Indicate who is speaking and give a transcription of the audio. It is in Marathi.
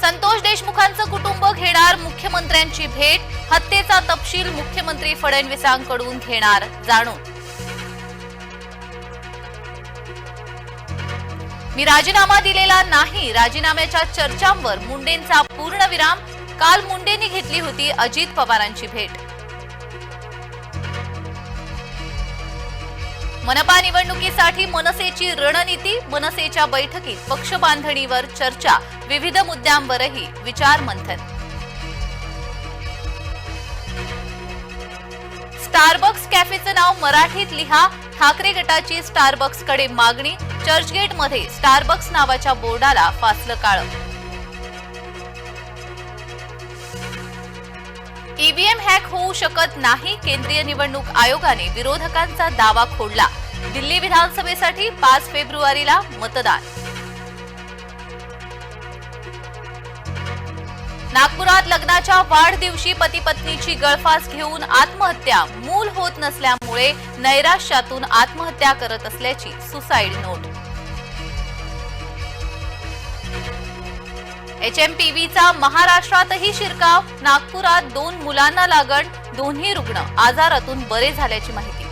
Speaker 1: संतोष देशमुखांचं कुटुंब घेणार मुख्यमंत्र्यांची भेट हत्येचा तपशील मुख्यमंत्री फडणवीसांकडून घेणार जाणून. मी राजीनामा दिलेला नाही राजीनाम्याच्या चर्चांवर मुंडेंचा पूर्णविराम. काल मुंडेंनी घेतली होती अजित पवारांची भेट. मनपा निवडणुकीसाठी मनसेची रणनीती मनसेच्या बैठकीत पक्ष बांधणीवर चर्चा विविध मुद्द्यांवरही विचार मंथन स्टारबक्स कॅफेचं नाव मराठीत लिहा ठाकरे गटाची स्टारबक्सकडे मागणी चर्चगेटमध्ये स्टारबक्स नावाच्या बोर्डाला फासलं काळं ईव्हीएम हॅक होऊ शकत नाही. केंद्रीय निवडणूक आयोगाने विरोधकांचा दावा खोडला. दिल्ली विधानसभेसाठी पाच फेब्रुवारीला मतदान. नागपुरात लग्नाच्या वाढदिवशी पती पत्नीची गळफास घेऊन आत्महत्या मूल होत नसल्यामुळे नैराश्यातून आत्महत्या करत असल्याची सुसाईड नोट एचएमपीव्हीचा महाराष्ट्रातही शिरकाव नागपुरात दोन मुलांना लागण दोन्ही रुग्ण आजारातून बरे झाल्याची माहिती.